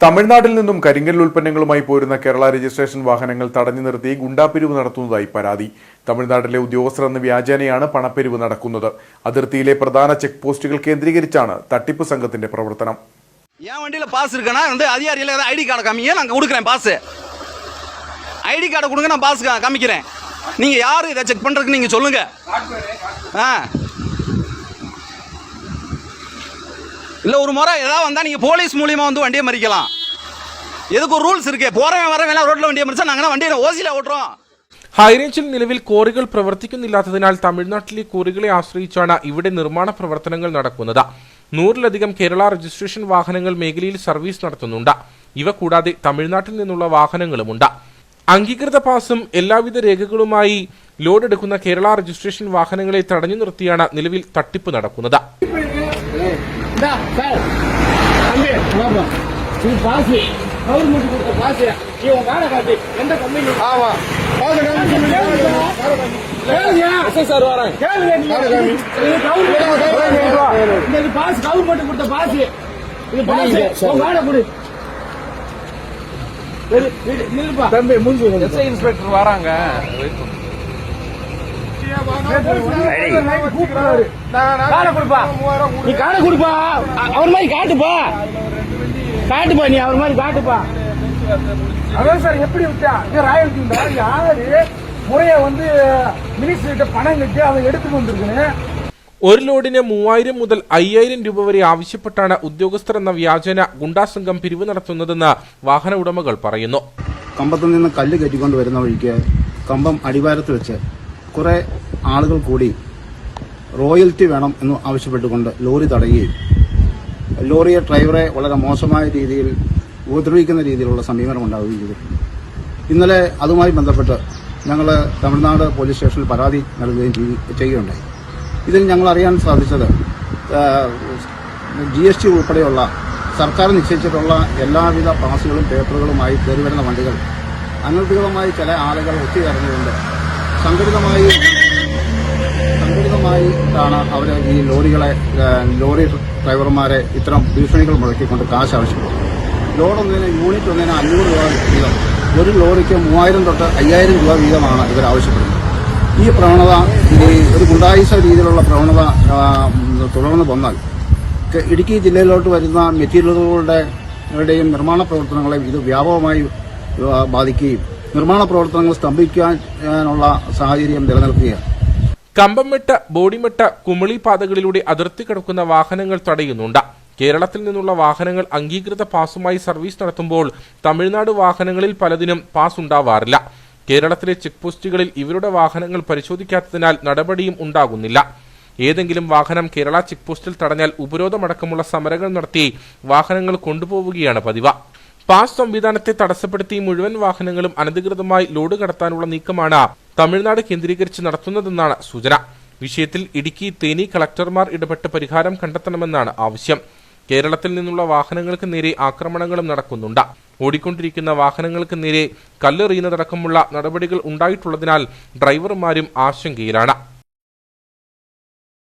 തമിഴ്നാട്ടിൽ നിന്നും കരിങ്കൽ ഉൽപ്പന്നങ്ങളുമായി പോരുന്ന കേരള രജിസ്ട്രേഷൻ വാഹനങ്ങൾ തടഞ്ഞു നിർത്തി ഗുണ്ടാപ്പിരിവ് നടത്തുന്നതായി പരാതി തമിഴ്നാട്ടിലെ ഉദ്യോഗസ്ഥർ എന്ന വ്യാജേനയാണ് പണപ്പിരിവ് നടക്കുന്നത് അതിർത്തിയിലെ പ്രധാന ചെക്ക് പോസ്റ്റുകൾ കേന്ദ്രീകരിച്ചാണ് തട്ടിപ്പ് സംഘത്തിന്റെ പ്രവർത്തനം என் வண்டியில் பாஸ் இருக்குன்னா வந்து அதிகாரியில் ஏதாவது ஐடி கார்டை காமிங்க நான் கொடுக்குறேன் பாஸ் ஐடி கார்டை கொடுங்க நான் பாஸ் கா- காமிக்கிறேன் நீங்கள் யார் இதை செக் பண்ணுறதுக்கு நீங்கள் சொல்லுங்கள் ஆ இல்லை ஒரு முறை ஏதாவது வந்தால் நீங்கள் போலீஸ் மூலியமாக வந்து வண்டியை மறிக்கலாம் எதுக்கு ஒரு ரூல்ஸ் இருக்கு போகிறவன் வரவன் ரோட்டில் வண்டியை மறிச்சா நாங்கள் வண்டியை ஓசியில் ஓட்டுறோம் ഹൈറേഞ്ചിൽ നിലവിൽ കോറികൾ പ്രവർത്തിക്കുന്നില്ലാത്തതിനാൽ തമിഴ്നാട്ടിലെ കോറികളെ ആശ്രയിച്ചാണ് ഇവിടെ നിർമ്മാണ പ്രവർത്തനങ്ങൾ നടക്കുന്നത് നൂറിലധികം കേരള രജിസ്ട്രേഷൻ വാഹനങ്ങൾ മേഖലയിൽ സർവീസ് നടത്തുന്നുണ്ട് ഇവ കൂടാതെ തമിഴ്നാട്ടിൽ നിന്നുള്ള വാഹനങ്ങളുമുണ്ട് അംഗീകൃത പാസും എല്ലാവിധ രേഖകളുമായി ലോഡ് എടുക്കുന്ന കേരള രജിസ്ട്രേഷൻ വാഹനങ്ങളെ തടഞ്ഞു നിർത്തിയാണ് നിലവിൽ തട്ടിപ്പ് നടക്കുന്നത് இந்தா, சார் தம்பி வாப்பா. இது பாசு. கவர்மெண்ட் கொடுத்த பாசு. இவன் வேலை காட்டு எந்த கம்பெனி ஆமா. சார் வரேன். இந்த பாஸ் கவர்மெண்ட் கொடுத்த பாசு. இது பாசு. வேலை கொடு. இரு, நில்லுப்பா. எஸ்ஐ இன்ஸ்பெக்டர் வராங்க. நீ காடை கொடுப்பா அ- அவர் மாதிரி காட்டுப்பா காட்டுப்பா நீ அவர் மாதிரி காட்டுப்பா அதான் சார் எப்படி விட்டா இது ராயல்டி உண்டா யாரு முறைய வந்து மினிஸ்டர் கிட்ட பணம் கட்டி அதை எடுத்துட்டு வந்திருக்கேன் ഒരു ലോഡിന് മൂവായിരം മുതൽ അയ്യായിരം രൂപ വരെ ആവശ്യപ്പെട്ടാണ് ഉദ്യോഗസ്ഥർ എന്ന വ്യാജന ഗുണ്ടാസംഘം പിരിവ് നടത്തുന്നതെന്ന് വാഹന ഉടമകൾ പറയുന്നു കമ്പത്തു നിന്ന് കല്ല് കയറ്റിക്കൊണ്ട് വരുന്ന വഴിക്ക് കമ്പം അടിവാരത്ത് വെച്ച് കുറെ ആളുകൾ കൂടി റോയൽറ്റി വേണം എന്ന് ആവശ്യപ്പെട്ടുകൊണ്ട് ലോറി തടയുകയും ലോറിയെ ഡ്രൈവറെ വളരെ മോശമായ രീതിയിൽ ഉപദ്രവിക്കുന്ന രീതിയിലുള്ള സമീപനം ഉണ്ടാവുകയും ചെയ്തു. ഇന്നലെ അതുമായി ബന്ധപ്പെട്ട് ഞങ്ങൾ തമിഴ്നാട് പോലീസ് സ്റ്റേഷനിൽ പരാതി നൽകുകയും ചെയ്യ- ചെയ്യുകയുണ്ടായി. ഇതിൽ ഞങ്ങൾ അറിയാൻ സാധിച്ചത് ജി എസ് ടി ഉൾപ്പെടെയുള്ള സർക്കാർ നിശ്ചയിച്ചിട്ടുള്ള എല്ലാവിധ പാസുകളും പേപ്പറുകളുമായി കയറി വരുന്ന വണ്ടികൾ അനധികൃതമായി ചില ആളുകൾ ഒത്തുചേർന്നുകൊണ്ട് സംഘടിതമായി സംഘടിതമായി ആണ് അവർ ഈ ലോറികളെ ലോറി ഡ്രൈവർമാരെ ഇത്തരം ഭീഷണികൾ മുഴക്കിക്കൊണ്ട് കാശ് ആവശ്യപ്പെടുന്നത് ലോഡ് ഒന്നിന് യൂണിറ്റ് ഒന്നിന് അഞ്ഞൂറ് രൂപ വീതം. ഒരു ലോറിക്ക് മൂവായിരം തൊട്ട് അയ്യായിരം രൂപ വീതമാണ് ഇവർ ആവശ്യപ്പെടുന്നത്. ഈ പ്രവണത ഈ ഒരു ഗുണ്ടായുസ രീതിയിലുള്ള പ്രവണത തുടർന്ന് വന്നാൽ ഇടുക്കി ജില്ലയിലോട്ട് വരുന്ന മെറ്റീരിയലുകളുടെ യുടെയും നിർമ്മാണ പ്രവർത്തനങ്ങളെ ഇത് വ്യാപകമായി ബാധിക്കുകയും നിർമ്മാണ പ്രവർത്തനങ്ങൾ സ്തംഭിക്കാനുള്ള സാഹചര്യം നിലനിൽക്കുകയാണ്. കമ്പംമെട്ട ബോഡിമെട്ട കുമിളി പാതകളിലൂടെ അതിർത്തി കടക്കുന്ന വാഹനങ്ങൾ തടയുന്നുണ്ട്. കേരളത്തിൽ നിന്നുള്ള വാഹനങ്ങൾ അംഗീകൃത പാസുമായി സർവീസ് നടത്തുമ്പോൾ തമിഴ്നാട് വാഹനങ്ങളിൽ പലതിനും പാസ് ഉണ്ടാവാറില്ല. കേരളത്തിലെ ചെക്ക് പോസ്റ്റുകളിൽ ഇവരുടെ വാഹനങ്ങൾ പരിശോധിക്കാത്തതിനാൽ നടപടിയും ഉണ്ടാകുന്നില്ല. ഏതെങ്കിലും വാഹനം കേരള ചെക്ക് പോസ്റ്റിൽ തടഞ്ഞാൽ ഉപരോധമടക്കമുള്ള സമരങ്ങൾ നടത്തി വാഹനങ്ങൾ കൊണ്ടുപോവുകയാണ് പതിവ്. പാസ് സംവിധാനത്തെ തടസ്സപ്പെടുത്തി മുഴുവൻ വാഹനങ്ങളും അനധികൃതമായി ലോഡ് കടത്താനുള്ള നീക്കമാണ് തമിഴ്നാട് കേന്ദ്രീകരിച്ച് നടത്തുന്നതെന്നാണ് സൂചന. വിഷയത്തിൽ ഇടുക്കി തേനി കളക്ടർമാർ ഇടപെട്ട് പരിഹാരം കണ്ടെത്തണമെന്നാണ് ആവശ്യം. കേരളത്തിൽ നിന്നുള്ള വാഹനങ്ങൾക്ക് നേരെ ആക്രമണങ്ങളും നടക്കുന്നുണ്ട്. ഓടിക്കൊണ്ടിരിക്കുന്ന വാഹനങ്ങൾക്ക് നേരെ കല്ലെറിയുന്നതടക്കമുള്ള നടപടികൾ ഉണ്ടായിട്ടുള്ളതിനാൽ ഡ്രൈവർമാരും ആശങ്കയിലാണ്.